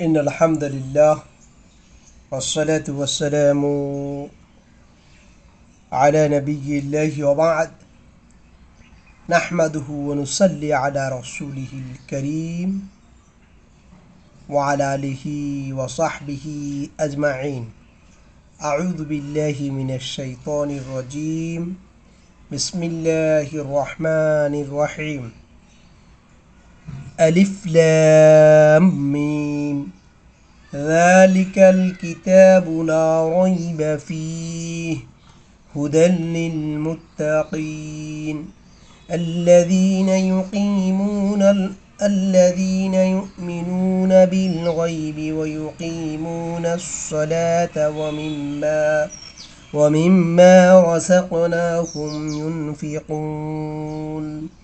إن الحمد لله والصلاة والسلام على نبي الله وبعد. نحمده ونصلي على رسوله الكريم وعلى آله وصحبه أجمعين. أعوذ بالله من الشيطان الرجيم. بسم الله الرحمن الرحيم. ألف لام ميم. ذلك الكتاب لا ريب فيه. هدى للمتقين. الذين يقيمون ال- الذين يؤمنون بالغيب ويقيمون الصلاة ومما ومما رزقناهم ينفقون.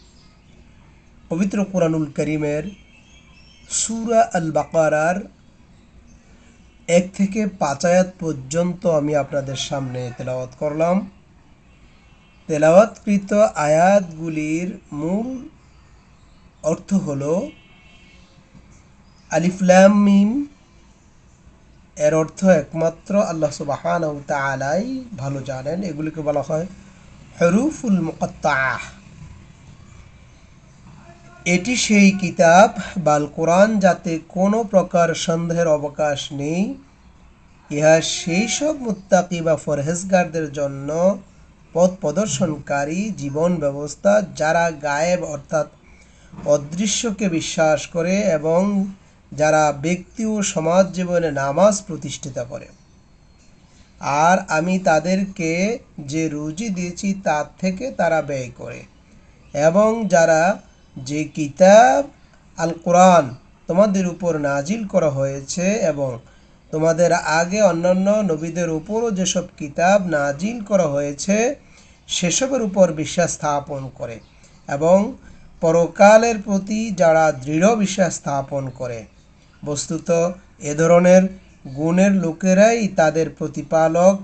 পবিত্র কোরআনুল করিমের সুরা আল বাকারার এক থেকে পাঁচায়াত পর্যন্ত আমি আপনাদের সামনে তেলাওয়াত করলাম। তেলাওয়াতকৃত আয়াতগুলির মূল অর্থ হল আলিফলাম মিম, এর অর্থ একমাত্র আল্লাহ সুবাহান তালাই ভালো জানেন। এগুলিকে বলা হয় হরুফুল মুকত্তাহ এটি সেই কিতাব, বাল কোরআন, যাতে কোনো প্রকার সন্দেহের অবকাশ নেই। ইহা সেই সব মুত্তাকি বা ফরহেজগারদের জন্য পথ প্রদর্শনকারী জীবন ব্যবস্থা, যারা গায়েব অর্থাৎ অদৃশ্যকে বিশ্বাস করে এবং যারা ব্যক্তি ও সমাজ জীবনে নামাজ প্রতিষ্ঠিত করে। আর আমি তাদেরকে যে রুজি দিয়েছি, তার থেকে তারা ব্যয় করে। এবং যারা যে কিতাব আল কোরআন তোমাদের উপর নাজিল করা হয়েছে এবং তোমাদের আগে অন্যান্য নবীদের উপরও যেসব কিতাব নাজিল করা হয়েছে, সেসবের উপর বিশ্বাস স্থাপন করে এবং পরকালের প্রতি যারা দৃঢ় বিশ্বাস স্থাপন করে। বস্তুত এ ধরনের গুণের লোকেরাই তাদের প্রতিপালক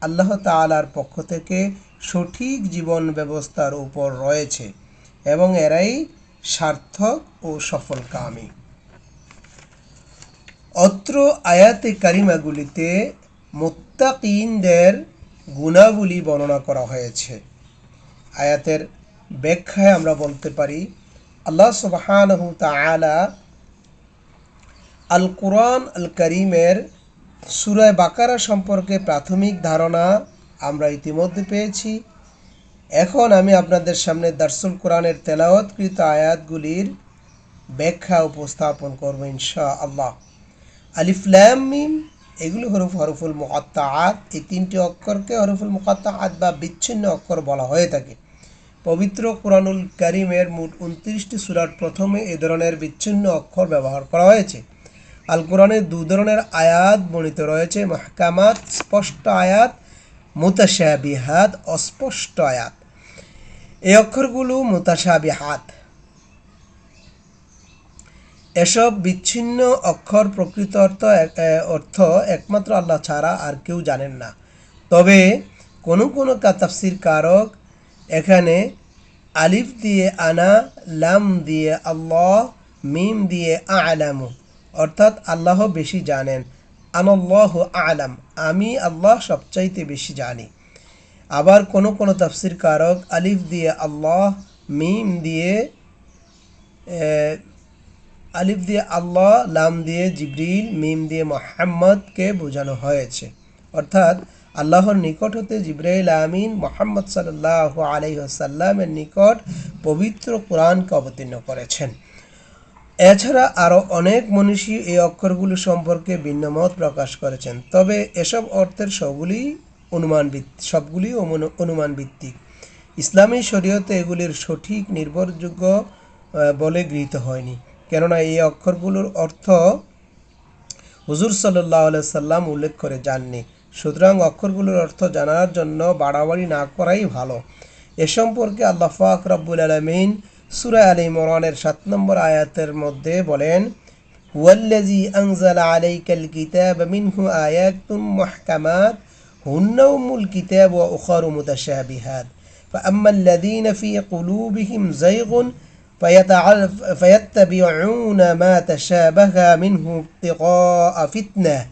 আল্লাহ তাআলার পক্ষ থেকে সঠিক জীবন ব্যবস্থার উপর রয়েছে। এবং এরাই সার্থক ও সফলকামী। অত্র আয়াতে কারিমাগুলিতে মোত্তাকিনদের গুণাবলী বর্ণনা করা হয়েছে। আয়াতের ব্যাখ্যায় আমরা বলতে পারি, আল্লাহ সুবহানাহু আল কোরআন আল করিমের সুরায় বাকারা সম্পর্কে প্রাথমিক ধারণা আমরা ইতিমধ্যে পেয়েছি। এখন আমি আপনাদের সামনে দার্সুল কোরআনের তেলাওয়াতকৃত আয়াতগুলির ব্যাখ্যা উপস্থাপন করব ইনশা আল্লাহ আলিফলাম মিম, এগুলো হরফ হরফুল মুকাত্তাআত এই তিনটি অক্ষরকে হরফুল মুকাত্তাআত বা বিচ্ছিন্ন অক্ষর বলা হয়ে থাকে। পবিত্র কোরআনুল করিমের মোট উনত্রিশটি সুরার প্রথমে এ ধরনের বিচ্ছিন্ন অক্ষর ব্যবহার করা হয়েছে। আল কোরআনের দু ধরনের আয়াত বর্ণিত রয়েছে, মাহকামাত, স্পষ্ট আয়াত, মুতাশাবিহাত, অস্পষ্ট আয়াত। এই অক্ষরগুলো মুতাশাবিহাত। এসব বিচ্ছিন্ন অক্ষর প্রকৃত অর্থ অর্থ একমাত্র আল্লাহ ছাড়া আর কেউ জানেন না। তবে কোনো কোনো কাতাফসির কারক এখানে আলিফ দিয়ে আনা, লাম দিয়ে আল্লাহ, মিম দিয়ে আলামু, অর্থাৎ আল্লাহ বেশি জানেন। আনল্লাহ আলাম, আমি আল্লাহ সবচাইতে বেশি জানি। আবার কোন কোনো তাফসির কারক আলিফ দিয়ে আল্লাহ, মিম দিয়ে আলিফ দিয়ে আল্লাহ, লাম দিয়ে জিবরিল, মিম দিয়ে মোহাম্মদকে বোঝানো হয়েছে। অর্থাৎ আল্লাহর নিকট হতে জিব্রাইল আমিন মোহাম্মদ সাল্লাহ আলাইসাল্লামের নিকট পবিত্র কোরআনকে অবতীর্ণ করেছেন। এছাড়া আরও অনেক মনীষী এই অক্ষরগুলি সম্পর্কে ভিন্ন মত প্রকাশ করেছেন। তবে এসব অর্থের সবগুলি অনুমান ভিত্তিক সবগুলি অনু- অনুমান ভিত্তিক ইসলামী শরীয়তে এগুলির সঠিক নির্ভরযোগ্য বলে গৃহীত হয়নি। কেননা এই অক্ষরগুলোর অর্থ হুজুর সাল্লাহ সাল্লাম উল্লেখ করে যাননি সুতরাং অক্ষরগুলোর অর্থ জানার জন্য বাড়াবাড়ি না করাই ভালো। এ সম্পর্কে আল্লাহ ফাক রব্বুল আলমিন সুরা আলী মরানের সাত নম্বর আয়াতের মধ্যে বলেন হুয়াল্লাজি আনজাল আলাইকাল কিতাব মিনহু আয়াতুম মুহকামাত هن أم الكتاب وأخر متشابهات. فأما الذين في قلوبهم زيغ فيتبعون ما تشابه منه ابتغاء فتنة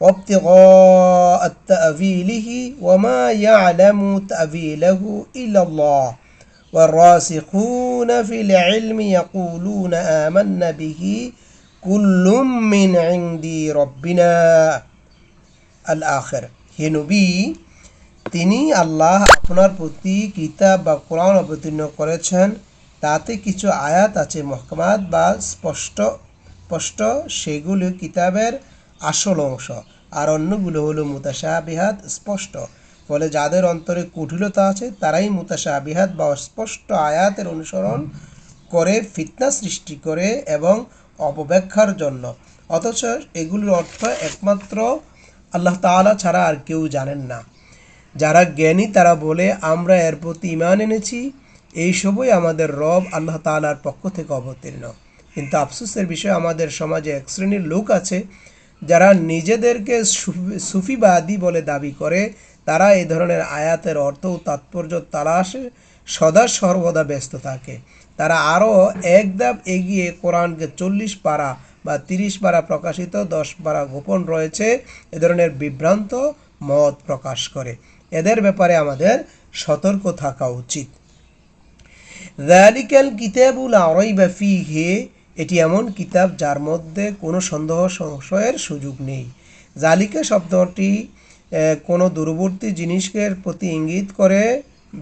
وابتغاء تأويله وما يعلم تأويله إلا الله. والراسخون في العلم يقولون آمنا به كل من عند ربنا. الآخر. হে নবী, তিনি আল্লাহ আপনার প্রতি কিতাব বা কোরআন অবতীর্ণ করেছেন। তাতে কিছু আয়াত আছে মহকামাত বা স্পষ্ট স্পষ্ট। সেগুলো কিতাবের আসল অংশ। আর অন্যগুলো হলো মুতাশা বিহাত স্পষ্ট। ফলে যাদের অন্তরে কুটিলতা আছে, তারাই মুতাশা বিহাত বা স্পষ্ট আয়াতের অনুসরণ করে ফিতনা সৃষ্টি করে এবং অপব্যাখ্যার জন্য। অথচ এগুলোর অর্থ একমাত্র আল্লাহ তাআলা ছাড়া আর কেউ জানেন না। যারা জ্ঞানী তারা বলে, আমরা এর প্রতি ইমান এনেছি। এইসবই আমাদের রব আল্লাহ তাআলার পক্ষ থেকে অবতীর্ণ। কিন্তু আফসোসের বিষয়, আমাদের সমাজে এক শ্রেণির লোক আছে, যারা নিজেদেরকে সুফি- সুফিবাদী বলে দাবি করে। তারা এই ধরনের আয়াতের অর্থ ও তাৎপর্য তালাশে সদা সর্বদা ব্যস্ত থাকে। তারা আরও এক ধাপ এগিয়ে কোরআনকে চল্লিশ পারা বা তিরিশ পারা প্রকাশিত, দশ পারা গোপন রয়েছে। এ ধরনের বিভ্রান্ত মত প্রকাশ করে। এদের ব্যাপারে আমাদের সতর্ক থাকা উচিত। জালিকাল কিতাবুল আরাইবা ফিহে এটি এমন কিতাব যার মধ্যে কোনো সন্দেহ সংশয়ের সুযোগ নেই। জালিকা শব্দটি কোনো দূরবর্তী জিনিসের প্রতি ইঙ্গিত করে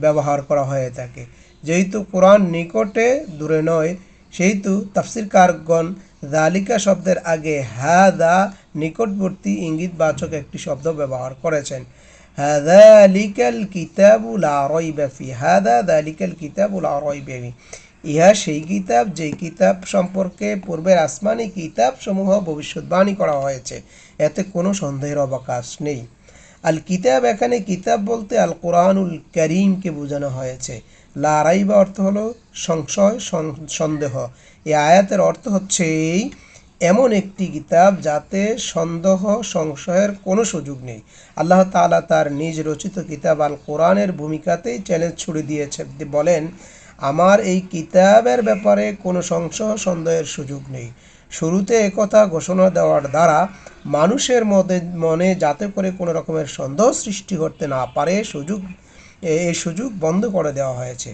ব্যবহার করা হয়ে থাকে। যেহেতু কোরআন নিকটে দূরে নয়, সেহেতু তাফসির তাফসিরকারগণ জালিকা শব্দের আগে হাদা নিকটবর্তী ইঙ্গিতবাচক একটি শব্দ ব্যবহার করেছেন। হাদালিকাল কিতাবুল আরইবা ফি, হাদা দালিকাল কিতাবুল আরইবা ফি। ইহা সেই কিতাব, যে কিতাব সম্পর্কে পূর্বের আসমানি কিতাব সমূহ ভবিষ্যৎবাণী করা হয়েছে। এতে কোনো সন্দেহের অবকাশ নেই। আল কিতাব এখানে কিতাব বলতে আল কোরআনুল করিমকে বোঝানো হয়েছে। লারাইবা অর্থ হলো সংশয় সন্দেহ। এই আয়াতের অর্থ হচ্ছে এই, এমন একটি কিতাব যাতে সন্দেহ, সংশয়ের কোনো সুযোগ নেই। আল্লাহ তাআলা তার নিজ রচিত কিতাব আল কোরআনের ভূমিকাতেই চ্যালেঞ্জ ছুড়ে দিয়েছে বলেন, আমার এই কিতাবের ব্যাপারে কোনো সংশয়, সন্দেহের সুযোগ নেই। শুরুতে একথা ঘোষণা দেওয়ার দ্বারা মানুষের মধ্যে মনে যাতে করে কোনো রকমের সন্দেহ সৃষ্টি করতে না পারে, সুযোগ এই সুযোগ বন্ধ করে দেওয়া হয়েছে।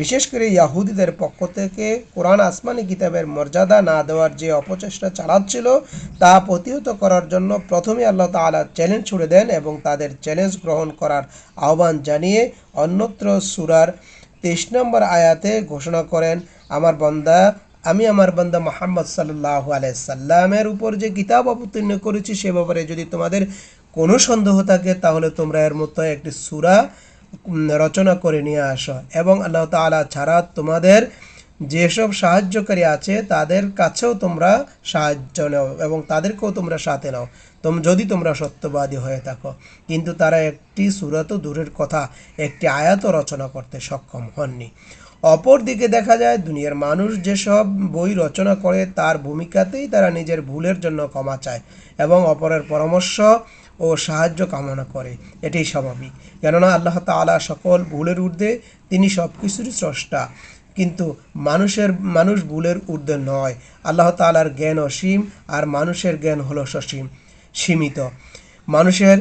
বিশেষ করে ইয়াহুদিদের পক্ষ থেকে কোরআন আসমানি কিতাবের মর্যাদা না দেওয়ার যে অপচেষ্টা চালাচ্ছিল, তা প্রতিহত করার জন্য প্রথমে আল্লাহ তাআলা চ্যালেঞ্জ ছুড়ে দেন এবং তাদের চ্যালেঞ্জ গ্রহণ করার আহ্বান জানিয়ে অন্যত্র সুরার তেইশ নম্বর আয়াতে ঘোষণা করেন, আমার বন্দা, আমি আমার বান্দা মোহাম্মদ সাল্লাহ সাল্লামের উপর যে কিতাব অবতীর্ণ করেছি, সে ব্যাপারে যদি তোমাদের কোনো সন্দেহ থাকে, তাহলে তোমরা এর মতো একটি সূরা রচনা করে নিয়ে আসো। এবং আল্লাহ তাআলা ছাড়া তোমাদের যেসব সাহায্যকারী আছে, তাদের কাছেও তোমরা সাহায্য নাও এবং তাদেরকেও তোমরা সাথে নাও। তোম, যদি তোমরা সত্যবাদী হয়ে থাকো। কিন্তু তারা একটি সুরাত দূরের কথা, একটি আয়াত রচনা করতে সক্ষম হননি। অপর দিকে দেখা যায়, দুনিয়ার মানুষ যেসব বই রচনা করে, তার ভূমিকাতেই তারা নিজের ভুলের জন্য ক্ষমা চায় এবং অপরের পরামর্শ ও সাহায্য কামনা করে। এটাই স্বাভাবিক। কেননা আল্লাহ তাআলা সকল ভুলের ঊর্ধ্বে তিনি সব কিছুরই স্রষ্টা। কিন্তু মানুষের, মানুষ ভুলের ঊর্ধ্বে নয়। আল্লাহ তাআলার জ্ঞান অসীম আর মানুষের জ্ঞান হলো সসীম, সীমিত। মানুষের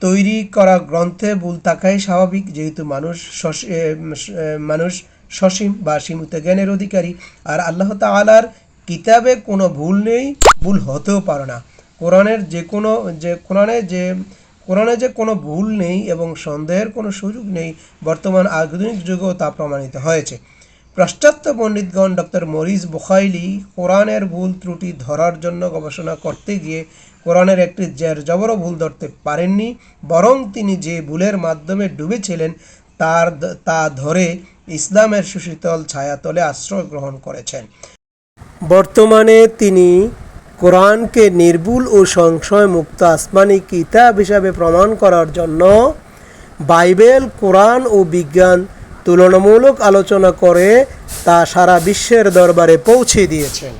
তৈরি করা গ্রন্থে ভুল থাকাই স্বাভাবিক। যেহেতু মানুষ মানুষ সসীম বা সীমিত জ্ঞানের অধিকারী। আর আল্লাহ তাআলার কিতাবে কোনো ভুল নেই, ভুল হতেও পারে না। কোরআনের যে কোনো, যে কোরআনে যে কোরআনে যে কোনো ভুল নেই এবং সন্দেহের কোনো সুযোগ নেই, বর্তমান আধুনিক যুগেও তা প্রমাণিত হয়েছে। পাশ্চাত্য পণ্ডিতগণ ডক্টর মরিস বোখাইলি কোরআনের ভুল ত্রুটি ধরার জন্য গবেষণা করতে গিয়ে কোরআনের একটি জের জবরও ভুল ধরতে পারেননি, বরং তিনি যে ভুলের মাধ্যমে ডুবেছিলেন, তার তা ধরে ইসলামের সুশীতল ছায়াতলে আশ্রয় গ্রহণ করেছেন। বর্তমানে তিনি কোরআনকে নির্ভুল ও সংশয় মুক্ত আসমানি কিতাব হিসাবে প্রমাণ করার জন্য বাইবেল, কোরআন ও বিজ্ঞান তুলনামূলক আলোচনা করে তা সারা বিশ্বের দরবারে পৌঁছে দিয়েছেন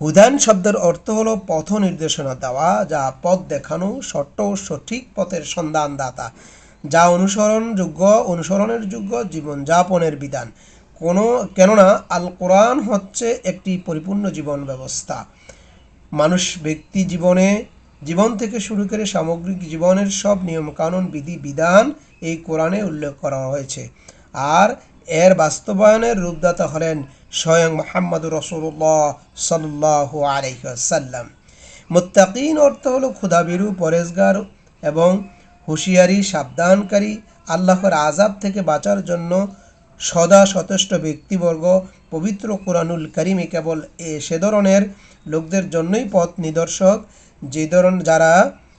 হুদান শব্দের অর্থ হলো পথ নির্দেশনা দেওয়া, যা পথ দেখানো ও সঠিক পথের সন্ধানদাতা, যা অনুসরণযোগ্য, অনুসরণের যোগ্য জীবনযাপনের বিধান। কোনো, কেননা আল কোরআন হচ্ছে একটি পরিপূর্ণ জীবন ব্যবস্থা। মানুষ ব্যক্তি জীবনে, জীবন থেকে শুরু করে সামগ্রিক জীবনের সব নিয়মকানুন, বিধি, বিধান এই কোরআনে উল্লেখ করা হয়েছে। আর এর বাস্তবায়নের রূপদাতা হলেন স্বয়ং মোহাম্মদ রসুল্লাহ সাল্লাহ আলহ্লাম মুত্তাকিন অর্থ হলো ক্ষুধাবিরু, পরেজগার এবং হুঁশিয়ারি, সাবধানকারী, আল্লাহর আজাব থেকে বাঁচার জন্য সদা সচেষ্ট ব্যক্তিবর্গ পবিত্র কোরআনুল করিমে কেবল এ সে ধরনের লোকদের জন্যই পথ নিদর্শক, যে ধরন যারা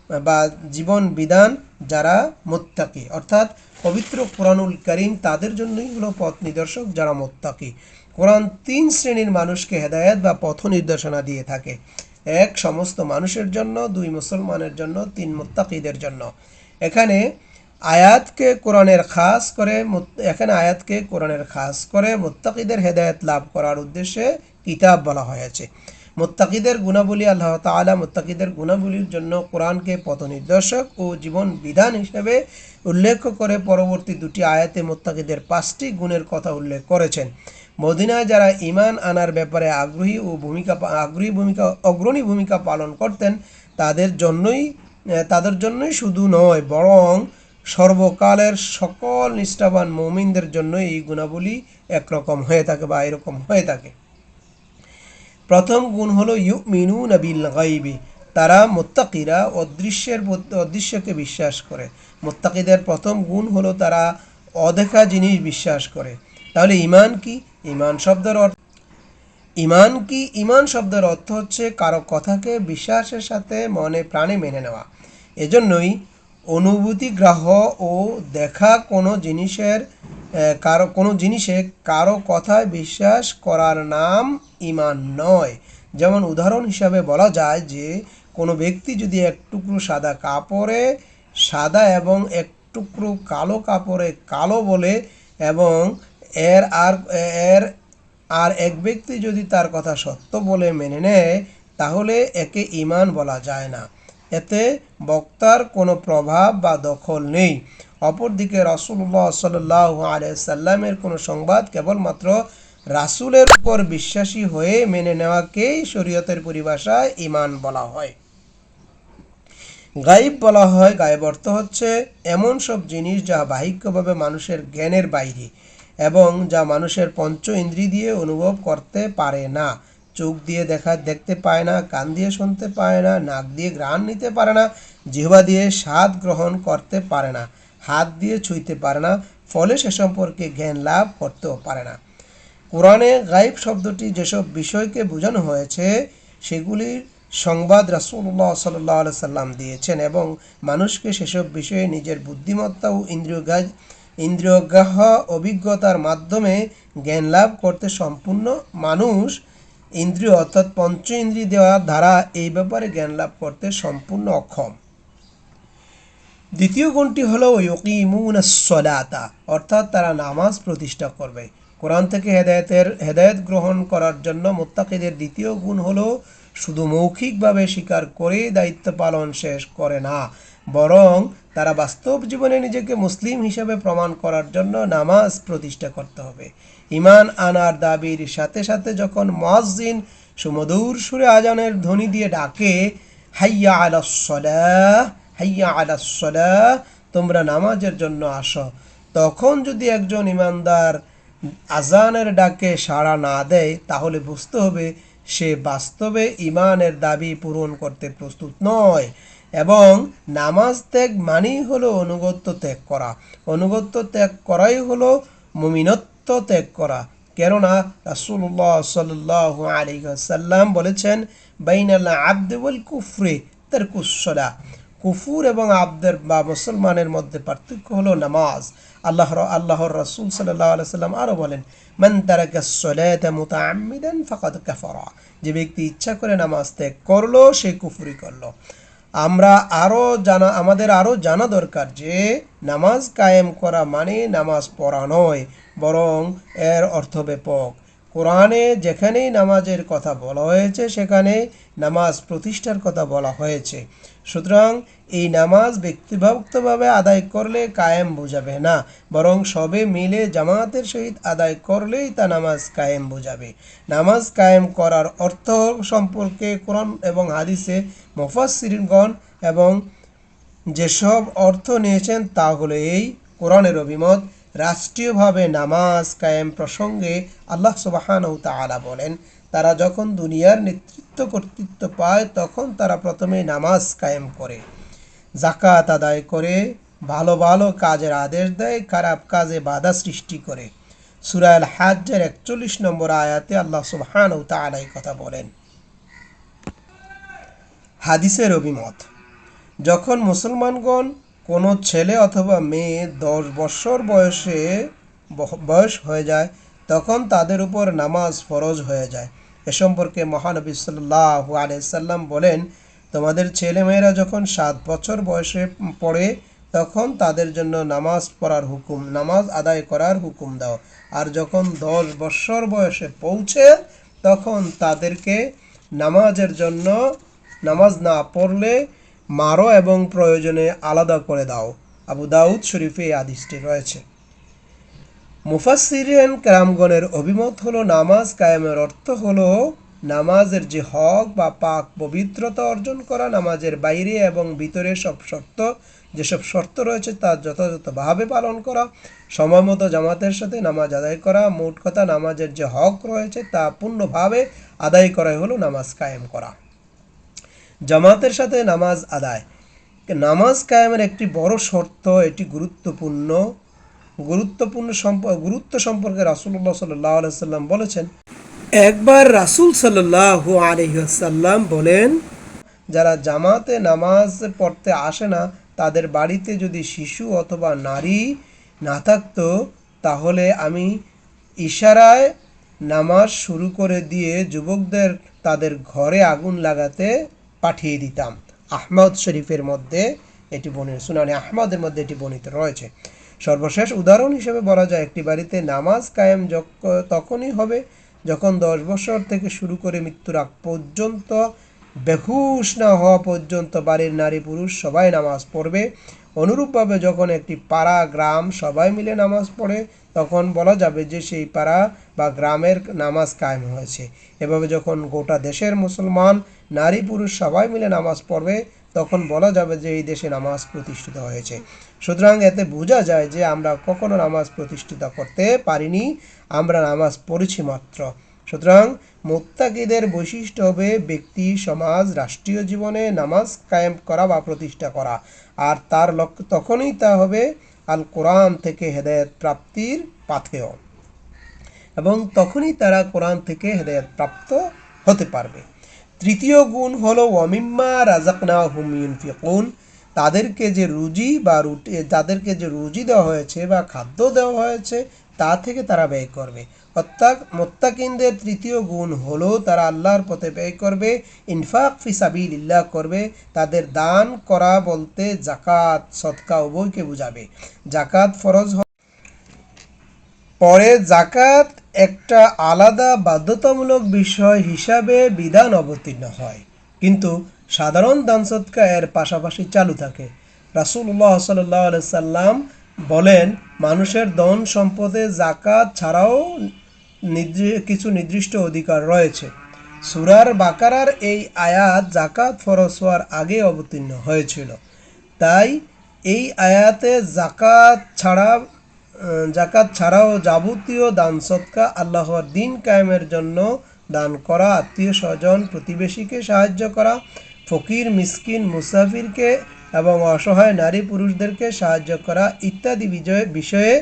বা জীবন বিধান যারা মোত্তাকি। অর্থাৎ পবিত্র কোরআনুল করিম তাদের জন্যই হলো পথ নিদর্শক যারা মোত্তাকি। কোরআন তিন শ্রেণির মানুষকে হেদায়েত বা পথ নির্দেশনা দিয়ে থাকে। এক, সমস্ত মানুষের জন্য, দুই, মুসলমানের জন্য, তিন, মোত্তাকিদের জন্য। এখানে আয়াতকে কোরআনের খাস করে এখানে আয়াতকে কোরআনের খাস করে মোত্তাকিদের হেদায়েত লাভ করার উদ্দেশ্যে কিতাব বলা হয়েছে। মোত্তাকিদের গুণাবলী আল্লাহ তাআলা মোত্তাকিদের গুণাবলীর জন্য কোরআনকে পথ নির্দেশক ও জীবন বিধান হিসেবে উল্লেখ করে পরবর্তী দুটি আয়াতে মোত্তাকিদের পাঁচটি গুণের কথা উল্লেখ করেছেন। মদিনায় যারা ইমান আনার ব্যাপারে আগ্রহী ও ভূমিকা আগ্রহী ভূমিকা, অগ্রণী ভূমিকা পালন করতেন, তাদের জন্যই তাদের জন্যই শুধু নয়, বরং সর্বকালের সকল নিষ্ঠাবান মৌমিনদের জন্য এই গুণাবলী একরকম হয়ে থাকে বা এরকম হয়ে থাকে। প্রথম গুণ হলো ইউ মিনু নবিল গাইবি তারা মোত্তাকিরা অদৃশ্যের অদৃশ্যকে বিশ্বাস করে। মোত্তাকিদের প্রথম গুণ হলো তারা অদেখা জিনিস বিশ্বাস করে। তাহলে ইমান কি? ইমান শব্দের অর্থ ইমান কি? ইমান শব্দের অর্থ হচ্ছে কারও কথাকে বিশ্বাসের সাথে মনে প্রাণে মেনে নেওয়া। এজন্যই অনুভূতি গ্রাহ ও দেখা কোনো জিনিসের কারও, কোনো জিনিসে কারও কথায় বিশ্বাস করার নাম ইমান নয়। যেমন উদাহরণ হিসাবে বলা যায় যে, কোনো ব্যক্তি যদি এক টুকরো সাদা কাপড়ে, সাদা এবং এক টুকরো কালো কাপড়ে কালো বলে এবং এর আর এর আর এক ব্যক্তি যদি তার কথা সত্য বলে মেনে নেয়, তাহলে একে ঈমান বলা যায় না। এতে বক্তার কোনো প্রভাব বা দখল নেই। অপরদিকে রসুল্লাহ সাল্লাহ আলিয়াল্লামের কোনো সংবাদ কেবলমাত্র রাসুলের উপর বিশ্বাসী হয়ে মেনে নেওয়াকেই শরীয়তের পরিভাষায় ইমান বলা হয়। গায়েব বলা হয়, গায়েব অর্থ হচ্ছে এমন সব জিনিস যা বাহিক্যভাবে মানুষের জ্ঞানের বাইরে এবং যা মানুষের পঞ্চ ইন্দ্রি দিয়ে অনুভব করতে পারে না। চোখ দিয়ে দেখা দেখতে পায় না, কান দিয়ে শুনতে পায় না, নাক দিয়ে ঘ্রাণ নিতে পারে না, জিহ্বা দিয়ে স্বাদ গ্রহণ করতে পারে না, হাত দিয়ে ছুঁইতে পারে না, ফলে সে সম্পর্কে জ্ঞান লাভ করতেও পারে না। কোরআনে গাইব শব্দটি যেসব বিষয়কে বোঝানো হয়েছে, সেগুলির সংবাদ রাসূলুল্লাহ সাল্লাহ সাল্লাম দিয়েছেন এবং মানুষকে সেসব বিষয়ে নিজের বুদ্ধিমত্তা ও ইন্দ্রিয়গ্রাহ ইন্দ্রিয়গ্রাহ অভিজ্ঞতার মাধ্যমে জ্ঞান লাভ করতে সম্পূর্ণ মানুষ ইন্দ্রিয় অর্থাৎ পঞ্চ ইন্দ্রিয় দেওয়ার দ্বারা এই ব্যাপারে জ্ঞান লাভ করতে সম্পূর্ণ অক্ষম। দ্বিতীয় গুণটি হলো ইউকিমুন সলাতা অর্থাৎ তারা নামাজ প্রতিষ্ঠা করবে। কোরআন থেকে হেদায়েতের, হেদায়েত গ্রহণ করার জন্য মোত্তাকিদের দ্বিতীয় গুণ হলো শুধু মৌখিকভাবে স্বীকার করে দায়িত্ব পালন শেষ করে না, বরং তারা বাস্তব জীবনে নিজেকে মুসলিম হিসেবে প্রমাণ করার জন্য নামাজ প্রতিষ্ঠা করতে হবে। ইমান আনার দাবির সাথে সাথে যখন মুয়াজ্জিন সুমধুর সুরে আজানের ধ্বনি দিয়ে ডাকে, হাইয়া আলাস হাইয়া আলাসলা তোমরা নামাজের জন্য আসো। তখন যদি একজন ইমানদার আজানের ডাকে সাড়া না দেয়, তাহলে বুঝতে হবে সে বাস্তবে ইমানের দাবি পূরণ করতে প্রস্তুত নয় এবং নামাজ ত্যাগ মানেই হলো অনুগত্য ত্যাগ করা। অনুগত্য ত্যাগ করাই হলো মুমিনত্ব ত্যাগ করা। কেননা রাসূলুল্লাহ সাল্লাহ আলী সাল্লাম বলেছেন আব্দ ওয়াল কুফরে তারকুসলা কুফুর এবং আব্দের বা মুসলমানের মধ্যে পার্থক্য হলো নামাজ। আল্লাহ আল্লাহর রাসূল সাল্লাম আরও বলেন, মান তারাকা সলাতা মুতাআম্মিদান ফাকাদ কাফারা। যে ব্যক্তি ইচ্ছা করে নামাজ ত্যাগ করল, সে কুফরি করল। আমরা আরও জানা, আমাদের আরও জানা দরকার যে, নামাজ কায়েম করা মানে নামাজ পড়া নয়, বরং এর অর্থ ব্যাপক। কোরআনে যেখানেই নামাজের কথা বলা হয়েছে সেখানে নামাজ প্রতিষ্ঠার কথা বলা হয়েছে। সুতরাং এই নামাজ ব্যক্তিভক্তভাবে আদায় করলে কায়েম বোঝাবে না, বরং সবে মিলে জামাতের সহিত আদায় করলেই তা নামাজ কায়েম বোঝাবে। নামাজ কায়েম করার অর্থ সম্পর্কে কোরআন এবং হাদিসে মুফাসসিরিনগণ এবং যেসব অর্থ নিয়েছেন তা হলো এই, কোরআনের অভিমত, রাষ্ট্রীয়ভাবে নামাজ কায়েম প্রসঙ্গে আল্লাহ সুবাহানউ তাআলা বলেন তারা যখন দুনিয়ার নেতৃত্ব কর্তৃত্ব পায়, তখন তারা প্রথমে নামাজ কায়েম করে। জাকাত আদায় করে, ভালো ভালো কাজের আদেশ দেয়, খারাপ কাজে বাধা সৃষ্টি করে। সুরায়ল হাজ্জের একচল্লিশ নম্বর আয়াতে আল্লাহ সুবহানাহু তাআলা এই কথা বলেন। হাদিসের অভিমত, যখন মুসলমানগণ কোনো ছেলে অথবা মেয়ে দশ বছর বয়সে বয়স হয়ে যায়, তখন তাদের উপর নামাজ ফরজ হয়ে যায়। এ সম্পর্কে মহানবী সাল্লাল্লাহু আলাইহি সাল্লাম বলেন, তোমাদের ছেলেমেয়েরা যখন সাত বছর বয়সে পড়ে, তখন তাদের জন্য নামাজ পড়ার হুকুম, নামাজ আদায় করার হুকুম দাও। আর যখন দশ বছর বয়সে পৌঁছে, তখন তাদেরকে নামাজের জন্য নামাজ না পড়লে মারো এবং প্রয়োজনে আলাদা করে দাও। আবু দাউদ শরীফে এই আদিসটি রয়েছে। মুফাসসিরিন কেরামগণের অভিমত হলো, নামাজ কায়েমের অর্থ হলো নামাজের যে হক বা পাক পবিত্রতা অর্জন করা, নামাজের বাইরে এবং ভিতরে সব শর্ত, যেসব শর্ত রয়েছে তা যথাযথভাবে পালন করা সময় মতো জামাতের সাথে নামাজ আদায় করা, মোট কথা নামাজের যে হক রয়েছে তা পূর্ণভাবে আদায় করাই হলো নামাজ কায়েম করা। জামাতের সাথে নামাজ আদায়। নামাজ কায়েমের একটি বড় শর্ত, এটি গুরুত্বপূর্ণ। গুরুত্বপূর্ণ গুরুত্ব সম্পর্কে রাসুল্লাহ সাল্লাহ আলাইসাল্লাম বলেছেন একবার রাসূল সাল্লাল্লাহু আলহিহাসাল্লাম বলেন যারা জামাতে নামাজ পড়তে আসে না তাদের বাড়িতে যদি শিশু অথবা নারী না থাকতো তাহলে আমি ইশারায় নামাজ শুরু করে দিয়ে যুবকদের তাদের ঘরে আগুন লাগাতে পাঠিয়ে দিতাম। আহমদ শরীফের মধ্যে এটি বর্ণিত সুনানি আহমদের মধ্যে এটি বর্ণিত রয়েছে। সর্বশেষ উদাহরণ হিসেবে বলা যায়, একটি বাড়িতে নামাজ কায়েম তখনই হবে যখন দশ বছর থেকে শুরু করে মৃত্যুর আগ পর্যন্ত বেহুশ না হওয়া পর্যন্ত বাড়ির নারী পুরুষ সবাই নামাজ পড়বে। অনুরূপভাবে যখন একটি পাড়া, গ্রাম সবাই মিলে নামাজ পড়ে, তখন বলা যাবে যে সেই পাড়া বা গ্রামের নামাজ কায়েম হয়েছে। এভাবে যখন গোটা দেশের মুসলমান নারী পুরুষ সবাই মিলে নামাজ পড়বে, তখন বলা যাবে যে এই দেশে নামাজ প্রতিষ্ঠিত হয়েছে। সুতরাং এতে বোঝা যায় যে আমরা কখনো নামাজ প্রতিষ্ঠিত করতে পারিনি, আমরা নামাজ পড়েছি মাত্র। সুতরাং মোত্তাকিদের বৈশিষ্ট্য হবে ব্যক্তি, সমাজ, রাষ্ট্রীয় জীবনে নামাজ কায়েম করা বা প্রতিষ্ঠা করা। আর তার লক্ষ্য তখনই তা হবে আল কোরআন থেকে হেদায়েত প্রাপ্তির পাথেয়। এবং তখনই তারা কোরআন থেকে হেদায়েত প্রাপ্ত হতে পারবে। তৃতীয় গুণ হলো ওয়ামিম্মা রাজাকনা হুম ইউনফিকুন। তাদেরকে যে রুজি বা রুটি, তাদেরকে যে রুজি দেওয়া হয়েছে বা খাদ্য দেওয়া হয়েছে, তা থেকে তারা ব্যয় করবে। অর্থাৎ মোত্তাকিনদের তৃতীয় গুণ হলো তারা আল্লাহর পথে ব্যয় করবে, ইনফাক ফিসাবিল্লাহ করবে, তাদের দান করা বলতে জাকাত সৎকা উভয়কে বুঝাবে। জাকাত ফরজ পরে জাকাত একটা আলাদা বাধ্যতামূলক বিষয় হিসাবে বিধান অবতীর্ণ হয়। কিন্তু সাধারণ দান সৎকা এর পাশাপাশি চালু থাকে। রাসূলুল্লাহ সাল্লাহ সাল্লাম বলেন, মানুষের ধন সম্পদে জাকাত ছাড়াও কিছু নির্দিষ্ট অধিকার রয়েছে। সুরার বাকারার এই আয়াত জাকাত ফরজ হওয়ার আগে অবতীর্ণ হয়েছিল। তাই এই আয়াতে জাকাত ছাড়া জাকাত ছাড়াও যাবতীয় দান সৎকা আল্লাহর দিন কায়েমের জন্য দান করা, আত্মীয় স্বজন, প্রতিবেশীকে সাহায্য করা ফকির, মিসকিন, মুসাফিরকে এবং অসহায় নারী পুরুষদেরকে সাহায্য করা ইত্যাদি বিজয় বিষয়ে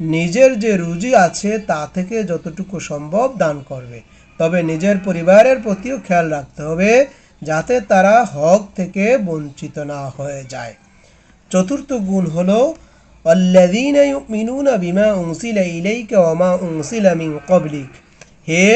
নিজের যে রুজি আছে তা থেকে যতটুকু সম্ভব দান করবে। তবে নিজের পরিবারের প্রতিও খেয়াল রাখতে হবে যাতে তারা হক থেকে বঞ্চিত না হয়ে যায়। চতুর্থ গুণ হল অল্লাদিন মিনুনা বিমা উংসিলা ইলেইকে অমা উংসিলা মিন কবলিক হে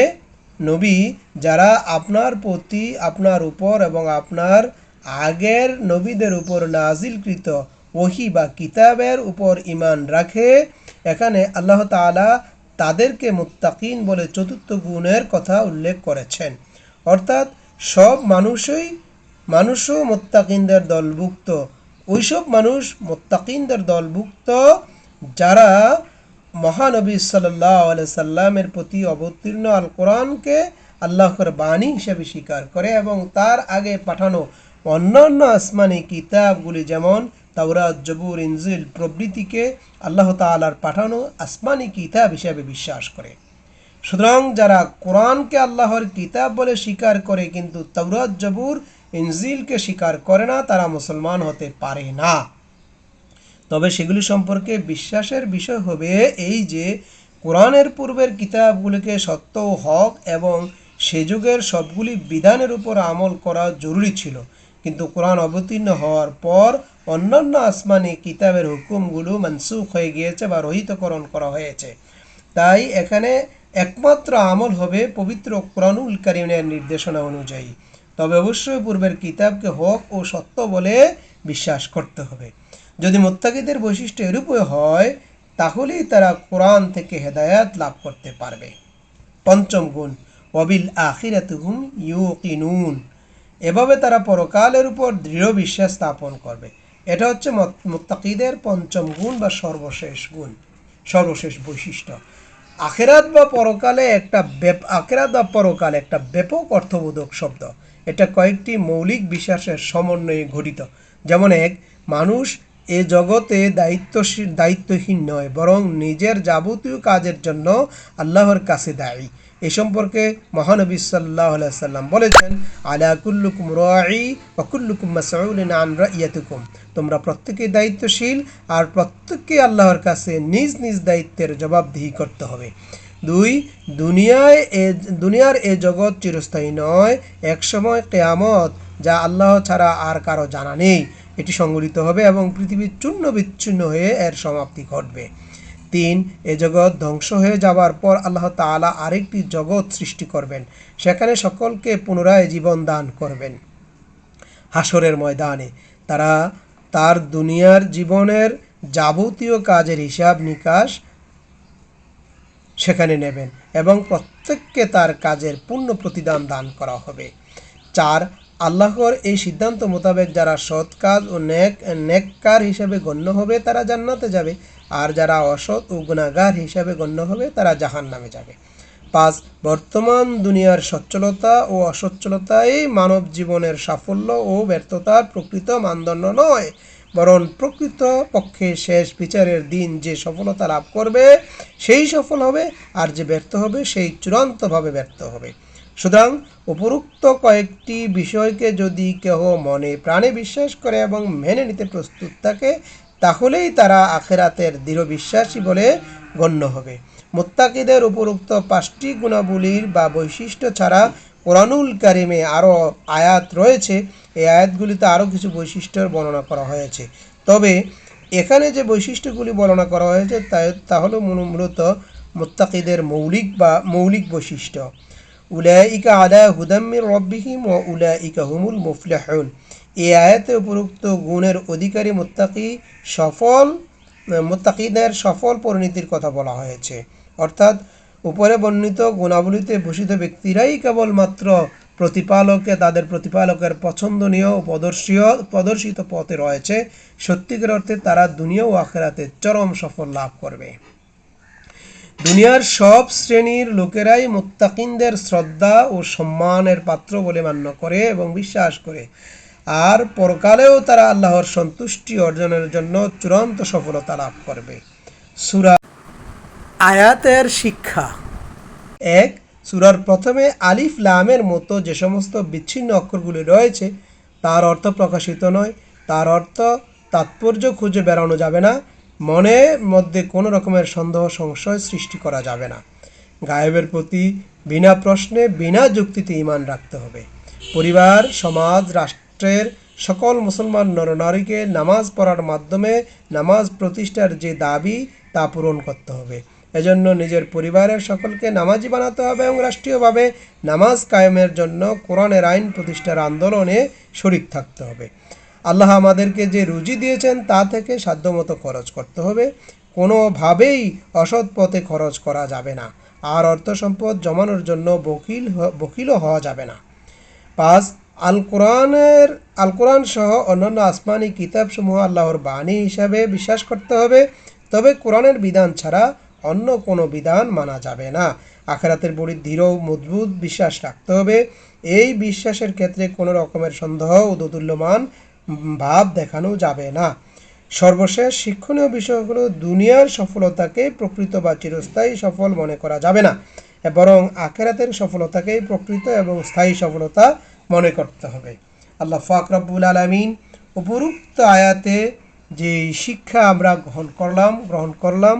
নবী, যারা আপনার প্রতি আপনার উপর এবং আপনার আগের নবীদের উপর নাজিলকৃত ওহি বা কিতাবের উপর ইমান রাখে, এখানে আল্লাহ তাআলা তাদেরকে মুত্তাকিন বলে চতুর্থ গুণের কথা উল্লেখ করেছেন। অর্থাৎ সব মানুষই, মানুষও মোত্তাকিনদের দলভুক্ত। ওইসব মানুষ মোত্তাকিনদের দলভুক্ত যারা মহানবী সাল্লাহ সাল্লামের প্রতি অবতীর্ণ আল কোরআনকে আল্লাহর বাণী হিসেবে স্বীকার করে এবং তার আগে পাঠানো অন্যান্য আসমানি কিতাবগুলি যেমন তাওরাত, জবুর, ইনজিল প্রভৃতিকে আল্লাহ তাআলার পাঠানো আসমানি কিতাব হিসেবে বিশ্বাস করে। সুতরাং যারা কোরআনকে আল্লাহর কিতাব বলে স্বীকার করে কিন্তু তাওরাত, জবুর, ইনজিলকে স্বীকার করে না, তারা মুসলমান হতে পারে না। তবে সেগুলি সম্পর্কে বিশ্বাসের বিষয় হবে এই যে, কোরআনের পূর্বের কিতাবগুলিকে সত্য হক এবং সে যুগের সবগুলি বিধানের উপর আমল করা জরুরি ছিল। কিন্তু কোরআন অবতীর্ণ হওয়ার পর অন্যান্য আসমানি কিতাবের হুকুমগুলো মনসুখ হয়ে গিয়েছে বা রহিতকরণ করা হয়েছে। তাই এখানে একমাত্র আমল হবে পবিত্র কোরআনুল করিমের নির্দেশনা অনুযায়ী। তবে অবশ্যই পূর্বের কিতাবকে হক ও সত্য বলে বিশ্বাস করতে হবে। যদি মোত্তাকিদের বৈশিষ্ট্য এরূপই হয়, তাহলেই তারা কোরআন থেকে হেদায়াত লাভ করতে পারবে। পঞ্চম গুণ অবিল আখিরাত হুম ইউকিনুন। এভাবে তারা পরকালের উপর দৃঢ় বিশ্বাস স্থাপন করবে। এটা হচ্ছে মত- মুত্তাকিদের পঞ্চম গুণ বা সর্বশেষ গুণ, সর্বশেষ বৈশিষ্ট্য। আখেরাত বা পরকালে একটা আখেরাত বা পরকাল একটা ব্যাপক অর্থবোধক শব্দ। এটা কয়েকটি মৌলিক বিশ্বাসের সমন্বয়ে গঠিত। যেমন এক, মানুষ এ জগতে দায়িত্বশীল দায়িত্বহীন নয়, বরং নিজের যাবতীয় কাজের জন্য আল্লাহর কাছে দায়ী। এ সম্পর্কে মহানবী সাল্লাহ সাল্লাম বলেছেন, আলা কুল্লুকুম রাই অকুল্লুকুম মাসউলিন আন রাইয়াতুকুম তোমরা প্রত্যেকেই দায়িত্বশীল, আর প্রত্যেককে আল্লাহর কাছে নিজ নিজ দায়িত্বের জবাবদিহি করতে হবে। দুই, দুনিয়ায় এ, দুনিয়ার এ জগৎ চিরস্থায়ী নয়, একসময় কেয়ামত, যা আল্লাহ ছাড়া আর কারও জানা নেই। এটি সংগঠিত হবে এবং পৃথিবী চূর্ণ বিচ্ছিন্ন হয়ে এর সমাপ্তি ঘটবে। তিন, এ জগৎ ধ্বংস হয়ে যাওয়ার পর আল্লাহ তাআলা আরেকটি জগৎ সৃষ্টি করবেন। সেখানে সকলকে পুনরায় জীবন দান করবেন। হাসরের ময়দানে তারা তার দুনিয়ার জীবনের যাবতীয় কাজের হিসাব নিকাশ সেখানে নেবেন এবং প্রত্যেককে তার কাজের পূর্ণ প্রতিদান দান করা হবে। চার আল্লাহর এই সিদ্ধান্ত মোতাবেক যারা সৎ কাজ ও নেক, নেককার হিসেবে গণ্য হবে তারা জান্নাতে যাবে, আর যারা অসৎ ও গুণাগার হিসাবে গণ্য হবে তারা জাহান নামে যাবে। পাঁচ, বর্তমান দুনিয়ার সচ্ছলতা ও অসচ্ছলতাই মানব জীবনের সাফল্য ও ব্যর্থতার প্রকৃত মানদণ্ড নয়, বরং প্রকৃত পক্ষে শেষ বিচারের দিন যে সফলতা লাভ করবে, সেই সফল হবে, আর যে ব্যর্থ হবে, সেই চূড়ান্তভাবে ব্যর্থ হবে। সুতরাং উপরোক্ত কয়েকটি বিষয়কে যদি কেহ মনে প্রাণে বিশ্বাস করে এবং মেনে নিতে প্রস্তুত থাকে, তাহলেই তারা আখেরাতের দৃঢ় বিশ্বাসী বলে গণ্য হবে। মোত্তাকিদের উপরোক্ত পাঁচটি গুণাবলীর বা বৈশিষ্ট্য ছাড়া কোরআনুল কারিমে আরও আয়াত রয়েছে। এই আয়াতগুলিতে আরও কিছু বৈশিষ্ট্যের বর্ণনা করা হয়েছে। তবে এখানে যে বৈশিষ্ট্যগুলি বর্ণনা করা হয়েছে, তা তা হলো মূলত মোত্তাকিদের মৌলিক বা মৌলিক বৈশিষ্ট্য। উলাইকা আলা হুদাম্মির রব্বিহিম ও উলাইকা হুমুল মুফলিহুন। এই আয়াতে উপরোক্ত গুণের অধিকারী মোত্তাকি সফল, মোত্তাকিদের সফল পরিণতির কথা বলা হয়েছে। অর্থাৎ, উপরে বর্ণিত গুণাবলীতে ভূষিত ব্যক্তিরাই কেবলমাত্র প্রতিপালকে, তাদের প্রতিপালকের পছন্দনীয় ও প্রদর্শীয়, প্রদর্শিত পথে রয়েছে। সত্যিকার অর্থে তারা দুনিয়া ও আখেরাতে চরম সফল লাভ করবে। দুনিয়ার সব শ্রেণির লোকেরাই মুত্তাকিনদের শ্রদ্ধা ও সম্মানের পাত্র বলে মান্য করে এবং বিশ্বাস করে। আর পরকালেও তারা আল্লাহর সন্তুষ্টি অর্জনের জন্য চূড়ান্ত সফলতা লাভ করবে। সুরা আয়াতের শিক্ষা। এক সুরার প্রথমে আলিফ লামের মতো যে সমস্ত বিচ্ছিন্ন অক্ষরগুলি রয়েছে তার অর্থ প্রকাশিত নয়। তার অর্থ তাৎপর্য খুঁজে বেড়ানো যাবে না। মনের মধ্যে কোনো রকমের সন্দেহ সংশয় সৃষ্টি করা যাবে না। গায়েবের প্রতি বিনা প্রশ্নে, বিনা যুক্তিতে ইমান রাখতে হবে। পরিবার, সমাজ, রাষ্ট্রের সকল মুসলমান নরনারীকে নামাজ পড়ার মাধ্যমে নামাজ প্রতিষ্ঠার যে দাবি, তা পূরণ করতে হবে। এজন্য নিজের পরিবারের সকলকে নামাজি বানাতে হবে এবং রাষ্ট্রীয়ভাবে নামাজ কায়েমের জন্য কোরআনের আইন প্রতিষ্ঠার আন্দোলনে শরিক থাকতে হবে। আল্লাহ আমাদেরকে যে রুজি দিয়েছেন তা থেকে সাধ্যমতো খরচ করতে হবে। কোনোভাবেই অসৎ পথে খরচ করা যাবে না। আর অর্থ সম্পদ জমানোর জন্য বকিল বকিলও হওয়া যাবে না। পাঁচ আল কোরআনের আল কোরআন সহ অন্যান্য আসমানি কিতাবসমূহ আল্লাহর বাণী হিসাবে বিশ্বাস করতে হবে। তবে কোরআনের বিধান ছাড়া অন্য কোনো বিধান মানা যাবে না। আখেরাতের বড়ি দৃঢ় মজবুত বিশ্বাস রাখতে হবে। এই বিশ্বাসের ক্ষেত্রে কোনো রকমের সন্দেহ ও দোদুল্যমান ভাব দেখানো যাবে না। সর্বশেষ শিক্ষণীয় বিষয়গুলো দুনিয়ার সফলতাকে প্রকৃত বা চিরস্থায়ী সফল মনে করা যাবে না। বরং আখেরাতের সফলতাকেই প্রকৃত এবং স্থায়ী সফলতা মনে করতে হবে। আল্লাহ ফাক রব্বুল আলমিন উপরুক্ত আয়াতে যে শিক্ষা আমরা গ্রহণ করলাম গ্রহণ করলাম,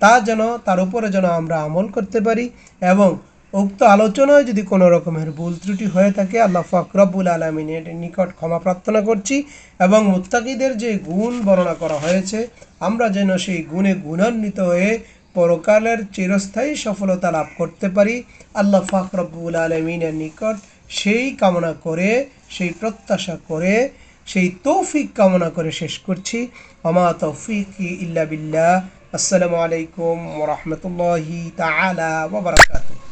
তা যেন তার উপরে যেন আমরা আমল করতে পারি এবং উক্ত আলোচনায় যদি কোনো রকমের ভুল ত্রুটি হয়ে থাকে, আল্লাহ ফাকরাবুল আলমিনের নিকট ক্ষমা প্রার্থনা করছি এবং মুত্তাকিদের যে গুণ বর্ণনা করা হয়েছে, আমরা যেন সেই গুণে গুণান্বিত হয়ে পরকালের চিরস্থায়ী সফলতা লাভ করতে পারি। আল্লাহ ফাকরাবুল আলমিনের নিকট সেই কামনা করে, সেই প্রত্যাশা করে, সেই তৌফিক কামনা করে শেষ করছি। আমা তৌফিক ইল্লা বিল্লাহ। আসসালামু আলাইকুম ওয়া বারাকাতুহু।